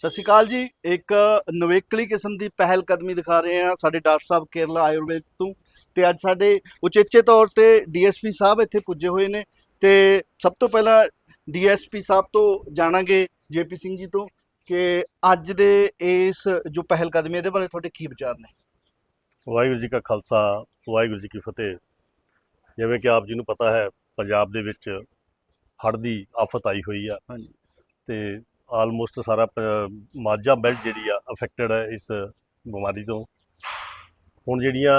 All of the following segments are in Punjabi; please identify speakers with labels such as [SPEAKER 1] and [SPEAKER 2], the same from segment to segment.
[SPEAKER 1] ਸਤਿ ਸ਼੍ਰੀ ਅਕਾਲ ਜੀ। ਇੱਕ ਨਵੇਕਲੀ ਕਿਸਮ ਦੀ ਪਹਿਲ ਕਦਮੀ ਦਿਖਾ ਰਹੇ ਹਾਂ ਸਾਡੇ ਡਾਕਟਰ ਸਾਹਿਬ ਕੇਰਲਾ ਆਯੁਰਵੇਦ ਤੋਂ। ਤੇ ਅੱਜ ਸਾਡੇ ਉਚੇਚੇ ਤੌਰ ਤੇ ਡੀਐਸਪੀ ਸਾਹਿਬ ਇੱਥੇ ਪੁੱਜੇ ਹੋਏ ਨੇ। ਤੇ ਸਭ ਤੋਂ ਪਹਿਲਾਂ ਡੀਐਸਪੀ ਸਾਹਿਬ ਤੋਂ ਜਾਣਾਂਗੇ ਜੇਪੀ ਸਿੰਘ ਜੀ ਤੋਂ ਕਿ ਅੱਜ ਦੇ ਇਸ ਜੋ ਪਹਿਲ ਕਦਮੀ ਇਹਦੇ ਬਾਰੇ ਤੁਹਾਡੇ ਕੀ ਵਿਚਾਰ ਨੇ?
[SPEAKER 2] ਵਾਹਿਗੁਰੂ ਜੀ ਕਾ ਖਾਲਸਾ ਵਾਹਿਗੁਰੂ ਜੀ ਕੀ ਫਤਿਹ। ਜਿਵੇਂ ਕਿ ਆਪ ਜੀ ਨੂੰ ਪਤਾ ਹੈ ਪੰਜਾਬ ਦੇ ਵਿੱਚ ਹੜ੍ਹ ਦੀ ਆਫਤ ਆਈ ਹੋਈ ਆ।
[SPEAKER 1] ਹਾਂਜੀ।
[SPEAKER 2] ਤੇ ਆਲਮੋਸਟ ਸਾਰਾ ਮਾਝਾ ਬੈਲਟ ਜਿਹੜੀ ਆ ਅਫੈਕਟਡ ਹੈ ਇਸ ਬਿਮਾਰੀ ਤੋਂ। ਹੁਣ ਜਿਹੜੀਆਂ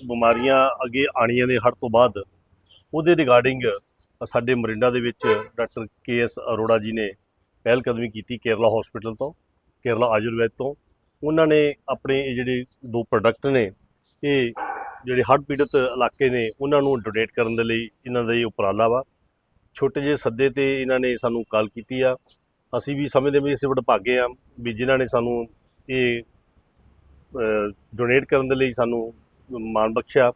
[SPEAKER 2] ਬਿਮਾਰੀਆਂ ਅੱਗੇ ਆਣੀਆਂ ਨੇ ਹੜ੍ਹ ਤੋਂ ਬਾਅਦ, ਉਹਦੇ ਰਿਗਾਰਡਿੰਗ ਸਾਡੇ ਮਰਿੰਡਾ ਦੇ ਵਿੱਚ doctor K S Arora ji ਨੇ ਪਹਿਲ ਕਦਮੀ ਕੀਤੀ ਕੇਰਲਾ ਹਸਪੀਟਲ ਤੋਂ, ਕੇਰਲਾ ਆਯੁਰਵੈਦ ਤੋਂ। ਉਹਨਾਂ ਨੇ ਆਪਣੇ ਇਹ ਜਿਹੜੇ ਦੋ ਪ੍ਰੋਡਕਟ ਨੇ, ਇਹ ਜਿਹੜੇ ਹੜ੍ਹ ਪੀੜਤ ਇਲਾਕੇ ਨੇ, ਉਹਨਾਂ ਨੂੰ ਡੋਨੇਟ ਕਰਨ ਦੇ ਲਈ ਇਹਨਾਂ ਦਾ ਇਹ ਉਪਰਾਲਾ ਵਾ। ਛੋਟੇ ਜਿਹੇ ਸੱਦੇ ਤੇ ਇਹਨਾਂ ਨੇ ਸਾਨੂੰ ਕਾਲ ਕੀਤੀ ਆ। ਅਸੀਂ ਵੀ ਸਮਝਦੇ ਵੀ ਅਸੀਂ ਵਡਭਾਗੇ ਆ ਵੀ ਜਿਨ੍ਹਾਂ ਨੇ ਸਾਨੂੰ ਇਹ ਡੋਨੇਟ ਕਰਨ ਦੇ ਲਈ ਸਾਨੂੰ ਮਾਣ ਬਖਸ਼ਿਆ।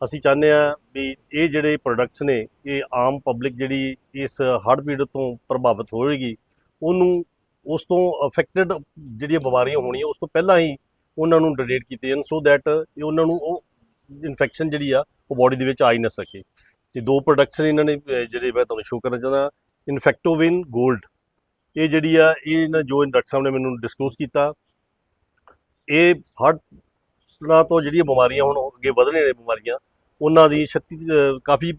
[SPEAKER 2] ਅਸੀਂ ਚਾਹੁੰਦੇ ਆ ਵੀ ਇਹ ਜਿਹੜੇ ਪ੍ਰੋਡਕਟਸ ਨੇ, ਇਹ ਆਮ ਪਬਲਿਕ ਜਿਹੜੀ ਇਸ ਹੜ੍ਹ ਪੀੜਤ ਤੋਂ ਪ੍ਰਭਾਵਿਤ ਹੋਵੇਗੀ ਉਹਨੂੰ ਉਸ ਤੋਂ ਅਫੈਕਟਡ ਜਿਹੜੀਆਂ ਬਿਮਾਰੀਆਂ ਹੋਣੀਆਂ, ਉਸ ਤੋਂ ਪਹਿਲਾਂ ਹੀ ਉਹਨਾਂ ਨੂੰ ਡੋਨੇਟ ਕੀਤੇ ਜਾਣ। ਸੋ ਦੈਟ ਉਹਨਾਂ ਨੂੰ ਉਹ ਇਨਫੈਕਸ਼ਨ ਜਿਹੜੀ ਆ, ਉਹ ਬਾਡੀ ਦੇ ਵਿੱਚ ਆ ਹੀ ਨਾ ਸਕੇ। ਤੇ ਦੋ ਪ੍ਰੋਡਕਟਸ ਨੇ ਇਹਨਾਂ ਨੇ ਜਿਹੜੇ ਮੈਂ ਤੁਹਾਨੂੰ ਸ਼ੋਅ ਕਰਨਾ ਚਾਹੁੰਦਾ ਇਨਫੈਕਟੋਵਿਨ 골ਡ ਇਹ ਜਿਹੜੀ ਆ ਇਹ ਇਹਨਾਂ ਜੋ ਡਾਕਟਰ ਸਾਹਿਬ ਨੇ ਮੈਨੂੰ ਡਿਸਕਲੋਜ਼ ਕੀਤਾ ਇਹ ਹਾਰਟ ਤੋਂ ਜਿਹੜੀਆਂ ਬਿਮਾਰੀਆਂ ਹੁਣ ਅੱਗੇ ਵਧਣੇ ਨੇ ਬਿਮਾਰੀਆਂ ਉਹਨਾਂ ਦੀ 36 ਅਹ, ਕਾਫੀ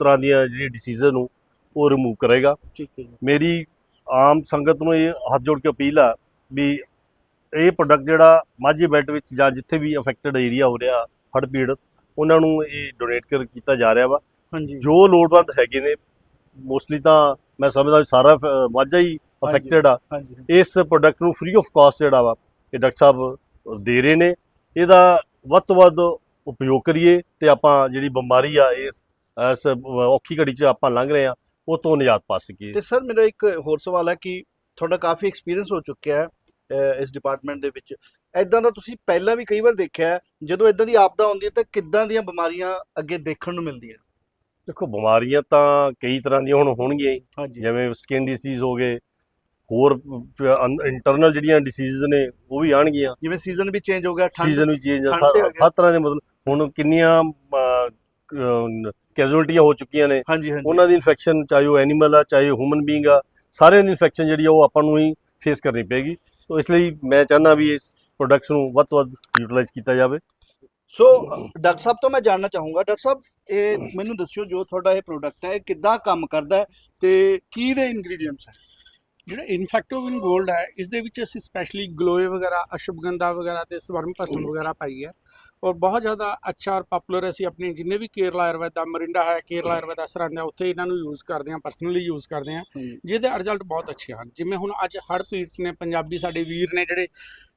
[SPEAKER 2] ਤਰ੍ਹਾਂ ਦੀਆਂ ਜਿਹੜੀ ਡਿਸੀਜ਼ਰ ਨੂੰ ਉਹ ਰਿਮੂਵ ਕਰੇਗਾ।
[SPEAKER 1] ਠੀਕ ਹੈ
[SPEAKER 2] ਮੇਰੀ ਆਮ ਸੰਗਤ ਨੂੰ ਇਹ ਹੱਥ ਜੋੜ ਕੇ ਅਪੀਲ ਆ ਵੀ ਇਹ ਪ੍ਰੋਡਕਟ ਜਿਹੜਾ ਮਾਝੇ ਬੈਲਟ ਵਿੱਚ ਜਾਂ ਜਿੱਥੇ ਵੀ ਅਫੈਕਟਡ ਏਰੀਆ ਹੋ ਰਿਹਾ ਹੜ੍ਹ ਪੀੜਤ ਉਹਨਾਂ ਨੂੰ ਇਹ ਡੋਨੇਟ ਕਰ ਕੀਤਾ ਜਾ ਰਿਹਾ ਵਾ।
[SPEAKER 1] ਹਾਂਜੀ।
[SPEAKER 2] ਜੋ ਲੋੜਵੰਦ ਹੈਗੇ ਨੇ ਮੋਸਟਲੀ ਤਾਂ ਮੈਂ ਸਮਝਦਾ ਵੀ ਸਾਰਾ ਮਾਝਾ ਹੀ ਅਫੈਕਟਡ ਆ। ਇਸ ਪ੍ਰੋਡਕਟ ਨੂੰ ਫ੍ਰੀ ਆਫ ਕਾਸਟ ਜਿਹੜਾ ਵਾ ਇਹ ਡਾਕਟਰ ਸਾਹਿਬ ਦੇ ਰਹੇ ਨੇ। ਇਹਦਾ ਵੱਧ ਤੋਂ ਵੱਧ ਉਪਯੋਗ ਕਰੀਏ ਤੇ ਆਪਾਂ ਜਿਹੜੀ ਬਿਮਾਰੀ ਆ ਇਹ ਇਸ ਔਖੀ ਘੜੀ 'ਚ ਆਪਾਂ ਲੰਘ ਰਹੇ ਆ ਉਹ ਤੋਂ ਨਿਜਾਤ ਪਾ ਸਕੀਏ।
[SPEAKER 1] ਤੇ ਸਰ ਮੇਰਾ ਇੱਕ ਹੋਰ ਸਵਾਲ ਹੈ ਕਿ ਤੁਹਾਡਾ ਕਾਫੀ ਐਕਸਪੀਰੀਅੰਸ ਹੋ ਚੁੱਕਿਆ ਹੈ ਇਸ ਡਿਪਾਰਟਮੈਂਟ ਦੇ ਵਿੱਚ। ਐਦਾਂ ਦਾ ਤੁਸੀਂ ਪਹਿਲਾਂ ਵੀ ਕਈ ਵਾਰ ਦੇਖਿਆ ਜਦੋਂ ਇਦਾਂ ਦੀ ਆਪਦਾ ਆਉਂਦੀ ਹੈ ਤਾਂ ਕਿੱਦਾਂ ਦੀਆਂ ਬਿਮਾਰੀਆਂ ਅੱਗੇ ਦੇਖਣ ਨੂੰ ਮਿਲਦੀਆਂ?
[SPEAKER 2] ਦੇਖੋ ਬਿਮਾਰੀਆਂ ਤਾਂ ਕਈ ਤਰ੍ਹਾਂ ਦੀਆਂ ਹੁਣ ਹੋਣਗੀਆਂ ਹੀ।
[SPEAKER 1] ਹਾਂਜੀ।
[SPEAKER 2] ਜਿਵੇਂ ਸਕਿਨ ਡਿਸੀਜ਼ ਹੋ ਗਏ ਹੋਰ ਇੰਟਰਨਲ ਜਿਹੜੀਆਂ ਡਿਸੀਜ਼ ਨੇ ਉਹ ਵੀ ਆਣਗੀਆਂ।
[SPEAKER 1] ਜਿਵੇਂ ਸੀਜ਼ਨ ਵੀ ਚੇਂਜ ਹੋ ਗਿਆ ਠੰਡ
[SPEAKER 2] ਸੀਜ਼ਨ ਵੀ ਚੇਂਜ
[SPEAKER 1] ਠੰਡ ਤੇ ਆ ਗਿਆ।
[SPEAKER 2] ਹਰ ਤਰ੍ਹਾਂ ਦੇ ਮਤਲਬ ਹੁਣ ਕਿੰਨੀਆਂ ਕੈਜੁਅਲਟੀਆਂ ਹੋ ਚੁੱਕੀਆਂ ਨੇ।
[SPEAKER 1] ਹਾਂਜੀ ਹਾਂਜੀ।
[SPEAKER 2] ਉਹਨਾਂ ਦੀ ਇਨਫੈਕਸ਼ਨ ਚਾਹੇ ਉਹ ਐਨੀਮਲ ਆ ਚਾਹੇ ਹਿਊਮਨ ਬੀਇੰਗ ਆ ਸਾਰਿਆਂ ਦੀ ਇਨਫੈਕਸ਼ਨ ਜਿਹੜੀ ਆ ਉਹ ਆਪਾਂ ਨੂੰ ਹੀ ਫੇਸ ਕਰਨੀ ਪਏਗੀ। ਸੋ ਇਸ ਲਈ ਮੈਂ ਚਾਹੁੰਦਾ ਵੀ ਇਸ ਪ੍ਰੋਡਕਟਸ ਨੂੰ ਵੱਧ ਤੋਂ ਵੱਧ ਯੂਟਿਲਾਈਜ਼ ਕੀਤਾ ਜਾਵੇ।
[SPEAKER 1] ਸੋ ਡਾਕਟਰ ਸਾਹਿਬ ਤੋਂ ਮੈਂ ਜਾਣਨਾ ਚਾਹੂੰਗਾ। ਡਾਕਟਰ ਸਾਹਿਬ ਇਹ ਮੈਨੂੰ ਦੱਸਿਓ ਜੋ ਤੁਹਾਡਾ ਇਹ ਪ੍ਰੋਡਕਟ ਹੈ ਇਹ ਕਿੱਦਾਂ ਕੰਮ ਕਰਦਾ ਹੈ ਤੇ ਕੀ ਦੇ ਇੰਗਰੀਡੀਅੰਟਸ ਹੈ?
[SPEAKER 3] ਜਿਹੜਾ ਇਨਫੈਕਟੋਵਿਨ 골ਡ ਹੈ ਇਸ ਦੇ ਵਿੱਚ ਅਸੀਂ ਸਪੈਸ਼ਲੀ ਗਲੋਏ ਵਗੈਰਾ ਅਸ਼ਵਗੰਧਾ ਵਗੈਰਾ ਤੇ ਸਵਰਮ ਭਸਮ ਵਗੈਰਾ ਪਾਈ ਹੈ। ਔਰ ਬਹੁਤ ਜ਼ਿਆਦਾ ਅੱਛਾ ਔਰ ਪਪੂਲਰ ਅਸੀਂ ਆਪਣੇ ਜਿੰਨੇ ਵੀ ਕੇਰਲਾ ਆਯੁਰਵੈਦ ਦਾ ਮਰਿੰਡਾ ਹੈ ਕੇਰਲਾ ਆਯੁਰਵੈਦ ਦਾ ਸਰਹੰਦ ਹੈ ਉੱਥੇ ਇਹਨਾਂ ਨੂੰ ਯੂਜ਼ ਕਰਦੇ ਹਾਂ ਪਰਸਨਲੀ ਯੂਜ਼ ਕਰਦੇ ਹਾਂ। ਜਿਹਦੇ ਰਿਜ਼ਲਟ ਬਹੁਤ ਅੱਛੇ ਹਨ। ਜਿਵੇਂ ਹੁਣ ਅੱਜ ਹੜ੍ਹ ਪੀੜਤ ਨੇ ਪੰਜਾਬੀ ਸਾਡੇ ਵੀਰ ਨੇ ਜਿਹੜੇ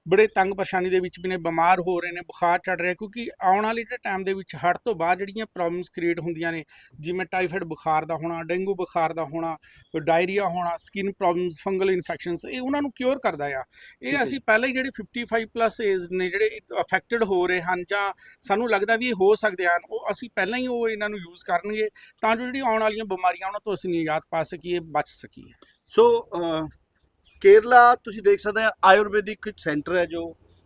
[SPEAKER 3] ਬੜੇ ਤੰਗ ਪਰੇਸ਼ਾਨੀ ਦੇ ਵਿੱਚ ਵੀ ਨੇ ਬਿਮਾਰ ਹੋ ਰਹੇ ਨੇ ਬੁਖਾਰ ਚੜ ਰਿਹਾ ਕਿਉਂਕਿ ਆਉਣ ਵਾਲੇ ਜਿਹੜੇ ਟਾਈਮ ਦੇ ਵਿੱਚ ਹੜ੍ਹ ਤੋਂ ਬਾਅਦ ਜਿਹੜੀਆਂ ਪ੍ਰੋਬਲਮਸ ਕ੍ਰੀਏਟ ਹੁੰਦੀਆਂ ਨੇ ਜਿਵੇਂ ਟਾਈਫਾਇਡ ਬੁਖਾਰ ਦਾ ਹੋਣਾ ਡੇਂਗੂ ਬੁਖਾਰ ਦਾ ਹੋਣਾ ਡਾਇਰੀਆ ਹੋਣਾ ਸਕਿਨ ਪ੍ਰੋਬਲਮਸ ਫੰਗਲ ਇਨਫੈਕਸ਼ਨਸ ਇਹ ਉਹਨਾਂ ਨੂੰ ਕਿਉਰ ਕਰਦਾ ਆ ਇਹ। ਅਸੀਂ ਪਹਿਲਾਂ ਹੀ ਜਿਹੜੇ 55 ਪਲੱਸ ਏਜ ਨੇ ਜਿਹੜੇ ਅਫੈਕਟਡ ਹੋ ਰਹੇ ਹਨ ਜਾਂ ਸਾਨੂੰ ਲੱਗਦਾ ਵੀ ਇਹ ਹੋ ਸਕਦੇ ਹਨ ਉਹ ਅਸੀਂ ਪਹਿਲਾਂ ਹੀ ਉਹ ਇਹਨਾਂ ਨੂੰ ਯੂਜ਼ ਕਰਨਗੇ ਤਾਂ ਜੋ ਜਿਹੜੀ ਆਉਣ ਵਾਲੀਆਂ ਬਿਮਾਰੀਆਂ ਉਹਨਾਂ ਤੋਂ ਅਸੀਂ ਨਿਜਾਤ ਪਾ ਸਕੀਏ ਬਚ ਸਕੀਏ
[SPEAKER 1] ਸੋ ਕੇਰਲਾ ਤੁਸੀਂ ਦੇਖ ਸਕਦੇ ਆ ਆਯੁਰਵੈਦਿਕ ਸੈਂਟਰ ਹੈ ਜੋ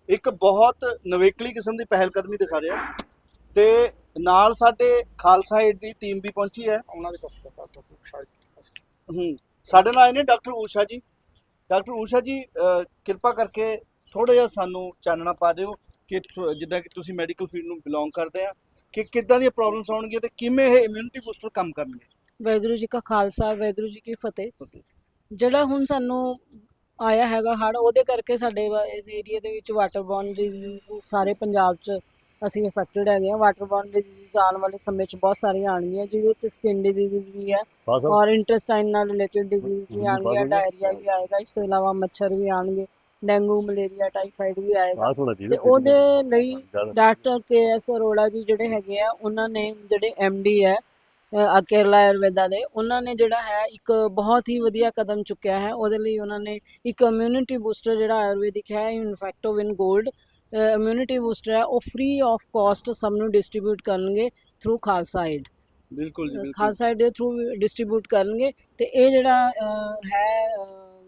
[SPEAKER 1] ਇੱਕ ਬਹੁਤ ਨਵੇਕਲੀ ਕਿਸਮ ਦੀ ਪਹਿਲ ਕਦਮੀ ਦਿਖਾ ਰਿਹਾ। ਤੇ ਨਾਲ ਸਾਡੇ ਖਾਲਸਾ ਏਡ ਦੀ ਟੀਮ ਵੀ ਪਹੁੰਚੀ ਹੈ।
[SPEAKER 3] ਉਹਨਾਂ ਦੇ
[SPEAKER 1] ਹੂੰ ਸਾਡੇ ਨਾਲ ਆਏ ਨੇ ਡਾਕਟਰ ਊਸ਼ਾ ਜੀ। ਡਾਕਟਰ ਊਸ਼ਾ ਜੀ ਕਿਰਪਾ ਕਰਕੇ ਥੋੜਾ ਜਿਹਾ ਸਾਨੂੰ ਚਾਨਣਾ ਪਾ ਦਿਓ ਕਿ ਜਿੱਦਾਂ ਕਿ ਤੁਸੀਂ ਮੈਡੀਕਲ ਫੀਲਡ ਨੂੰ ਬਿਲੋਂਗ ਕਰਦੇ ਆ ਕਿ ਕਿੱਦਾਂ ਦੀਆਂ ਪ੍ਰੋਬਲਮਸ ਆਉਣਗੀਆਂ ਤੇ ਕਿਵੇਂ ਇਹ ਇਮਿਊਨਿਟੀ ਬੂਸਟਰ ਕੰਮ ਕਰਨਗੇ
[SPEAKER 4] ਵਾਹਿਗੁਰੂ ਜੀ ਕਾ ਖਾਲਸਾ ਵਾਹਿਗੁਰੂ ਜੀ ਕੀ ਫਤਿਹ। ਜਿਹੜਾ ਹੁਣ ਸਾਨੂੰ ਆਇਆ ਹੈਗਾ ਹੜ ਉਹਦੇ ਕਰਕੇ ਸਾਡੇ ਵਾ- ਇਸ ਏਰੀਆ ਦੇ ਵਿੱਚ ਵਾਟਰਬੋਰਨ ਡਿਜ਼ੀਜ਼ ਸਾਰੇ ਪੰਜਾਬ 'ਚ ਅਸੀਂ ਅਫੈਕਟਡ ਹੈਗੇ ਆ ਵਾਟਰਬੋਰਨ ਡਿਜ਼ੀਜ਼ ਆਉਣ ਵਾਲੇ ਸਮੇਂ 'ਚ ਬਹੁਤ ਸਾਰੀਆਂ ਆਉਣਗੀਆਂ ਜਿਹਦੇ ਵਿੱਚ ਸਕਿਨ ਡਿਜ਼ੀਜ਼ ਵੀ ਹੈ ਔਰ ਇੰਟੈਸਟਾਈਨ ਨਾਲ ਰਿਲੇਟਡ ਡਿਜ਼ੀਜ਼ ਵੀ ਆਉਣਗੀਆਂ ਡਾਇਰੀਆ ਵੀ ਆਏਗਾ। ਇਸ ਤੋਂ ਇਲਾਵਾ ਮੱਛਰ ਵੀ ਆਉਣਗੇ ਡੇਂਗੂ ਮਲੇਰੀਆ ਟਾਈਫਾਈਡ ਵੀ ਆਏਗਾ। ਤੇ ਉਹਦੇ ਲਈ doctor K S Arora ji ਜਿਹੜੇ ਹੈਗੇ ਆ ਉਹਨਾਂ ਨੇ ਜਿਹੜੇ ਡੀ ਹੈ ਕੇਰਲਾ ਆਯੁਰਵੇਦਾ ਦੇ ਉਹਨਾਂ ਨੇ ਜਿਹੜਾ ਹੈ ਇੱਕ ਬਹੁਤ ਹੀ ਵਧੀਆ ਕਦਮ ਚੁੱਕਿਆ ਹੈ। ਉਹਦੇ ਲਈ ਉਹਨਾਂ ਨੇ ਇੱਕ ਇਮਿਊਨਿਟੀ ਬੂਸਟਰ ਜਿਹੜਾ ਆਯੁਰਵੈਦਿਕ ਹੈ ਇਨਫੈਕਟੋਵਿਨ 골ਡ ਇਮਿਊਨਿਟੀ ਬੂਸਟਰ ਹੈ। ਉਹ ਫ੍ਰੀ ਆਫ ਕਾਸਟ ਸਭ ਨੂੰ ਡਿਸਟ੍ਰੀਬਿਊਟ ਕਰਨਗੇ ਥਰੂ ਖਾਲਸਾ ਏਡ
[SPEAKER 1] ਬਿਲਕੁਲ ਜੀ ਬਿਲਕੁਲ।
[SPEAKER 4] ਖਾਲਸਾ ਏਡ ਦੇ ਥਰੂ ਡਿਸਟ੍ਰੀਬਿਊਟ ਕਰਨਗੇ। ਤੇ ਇਹ ਜਿਹੜਾ ਹੈ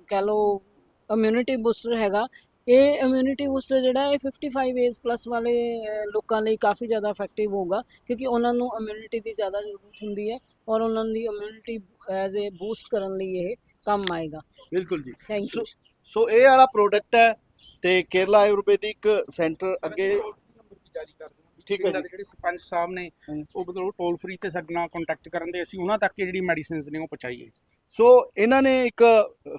[SPEAKER 4] ਕਹਿ ਲਓ ਇਮਿਊਨਿਟੀ ਬੂਸਟਰ ਹੈਗਾ ਇਹ ਇਮਿਊਨਿਟੀ ਬੂਸਟਰ ਜਿਹੜਾ ਇਹ 55 ਏਜ ਪਲੱਸ ਵਾਲੇ ਲੋਕਾਂ ਲਈ ਕਾਫੀ ਜ਼ਿਆਦਾ ਇਫੈਕਟਿਵ ਹੋਊਗਾ ਕਿਉਂਕਿ ਉਹਨਾਂ ਨੂੰ ਇਮਿਊਨਿਟੀ ਦੀ ਜ਼ਿਆਦਾ ਜ਼ਰੂਰਤ ਹੁੰਦੀ ਹੈ ਔਰ ਉਹਨਾਂ ਦੀ ਇਮਿਊਨਿਟੀ ਐਜ਼ ਅ ਬੂਸਟ ਕਰਨ ਲਈ ਇਹ ਕੰਮ ਆਏਗਾ।
[SPEAKER 1] ਬਿਲਕੁਲ ਜੀ।
[SPEAKER 4] ਥੈਂਕ ਯੂ
[SPEAKER 1] ਸੋ ਇਹ ਵਾਲਾ ਪ੍ਰੋਡਕਟ ਹੈ ਤੇ ਕੇਰਲਾ ਆਯੁਰਵੈਦਿਕ ਸੈਂਟਰ ਅੱਗੇ ਠੀਕ ਹੈ
[SPEAKER 3] ਜਿਹੜੇ ਸਰਪੰਚ ਸਾਹਿਬ ਨੇ। ਉਹ ਮਤਲਬ ਟੋਲ ਫ੍ਰੀ ਤੇ ਸਾਡੇ ਨਾਲ ਕੰਟੈਕਟ ਕਰਨ ਦੇ ਅਸੀਂ ਉਹਨਾਂ ਤੱਕ ਜਿਹੜੀ ਮੈਡੀਸਿਨਸ ਨੇ ਉਹ ਪਹੁੰਚਾਈਏ।
[SPEAKER 1] ਸੋ ਇਹਨਾਂ ਨੇ ਇੱਕ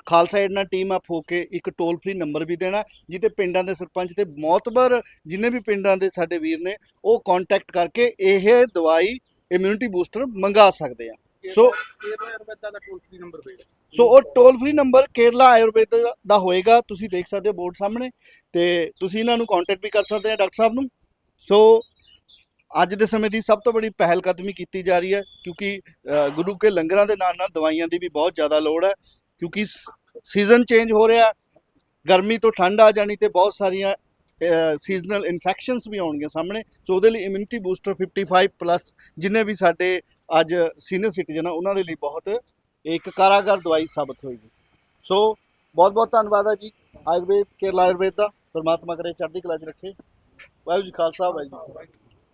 [SPEAKER 1] ਖਾਲਸਾ ਏਡ ਨਾਲ ਟੀਮ ਅਪ ਹੋ ਕੇ ਇੱਕ ਟੋਲ ਫ੍ਰੀ ਨੰਬਰ ਵੀ ਦੇਣਾ ਜਿੱਤੇ ਪਿੰਡਾਂ ਦੇ ਸਰਪੰਚ ਤੇ ਮੌਤਬਰ ਜਿੰਨੇ ਵੀ ਪਿੰਡਾਂ ਦੇ ਸਾਡੇ ਵੀਰ ਨੇ ਉਹ ਕੰਟੈਕਟ ਕਰਕੇ ਇਹ ਦਵਾਈ ਇਮਿਊਨਿਟੀ ਬੂਸਟਰ ਮੰਗਾ ਸਕਦੇ ਆ। ਸੋ
[SPEAKER 3] ਕੇਰਲਾ ਆਯੁਰਵੈਦਾ ਦਾ ਟੋਲ ਫ੍ਰੀ ਨੰਬਰ ਹੋਏਗਾ
[SPEAKER 1] ਸੋ ਉਹ toll free number Kerala Ayurveda ਦਾ ਹੋਏਗਾ ਤੁਸੀਂ ਦੇਖ ਸਕਦੇ ਹੋ ਬੋਰਡ ਸਾਹਮਣੇ ਤੇ ਤੁਸੀਂ ਇਹਨਾਂ ਨੂੰ ਕੰਟੈਕਟ ਵੀ ਕਰ ਸਕਦੇ ਆ ਡਾਕਟਰ ਸਾਹਿਬ ਨੂੰ। ਸੋ ਅੱਜ ਦੇ ਸਮੇਂ ਦੀ ਸਭ ਤੋਂ ਬੜੀ ਪਹਿਲ ਕਦਮੀ ਕੀਤੀ ਜਾ ਰਹੀ ਹੈ, ਕਿਉਂਕਿ ਗੁਰੂ ਕੇ ਲੰਗਰਾਂ ਦੇ ਨਾਲ ਨਾਲ ਦਵਾਈਆਂ ਦੀ ਵੀ ਬਹੁਤ ਜ਼ਿਆਦਾ ਲੋੜ ਹੈ, ਕਿਉਂਕਿ ਸੀਜ਼ਨ ਚੇਂਜ ਹੋ ਰਿਹਾ ਗਰਮੀ ਤੋਂ ਠੰਡ ਆ ਜਾਣੀ ਤੇ ਬਹੁਤ ਸਾਰੀਆਂ ਸੀਜ਼ਨਲ ਇਨਫੈਕਸ਼ਨਸ ਵੀ ਆਉਣਗੀਆਂ ਸਾਹਮਣੇ, ਸੋ ਉਹਦੇ ਲਈ ਇਮਿਊਨਿਟੀ ਬੂਸਟਰ 55 ਪਲੱਸ ਜਿੰਨੇ ਵੀ ਸਾਡੇ ਅੱਜ ਸੀਨੀਅਰ ਸਿਟੀਜ਼ਨ ਆ, ਉਹਨਾਂ ਦੇ ਲਈ ਬਹੁਤ ਇੱਕ ਕਾਰਾਗਰ ਦਵਾਈ ਸਾਬਤ ਹੋਏਗੀ। ਸੋ ਬਹੁਤ ਬਹੁਤ ਧੰਨਵਾਦ ਹੈ ਜੀ, ਆਯੁਰਵੇਦ, ਕੇਰਲਾ ਆਯੁਰਵੇਦ ਦਾ, ਪਰਮਾਤਮਾ ਕਰੇ, ਚੜ੍ਹਦੀ ਕਲਾ 'ਚ ਰੱਖੇ। ਵਾਹਿਗੁਰੂ ਜੀ ਖਾਲਸਾ, ਵਾਹਿਗੁਰੂ ਜੀ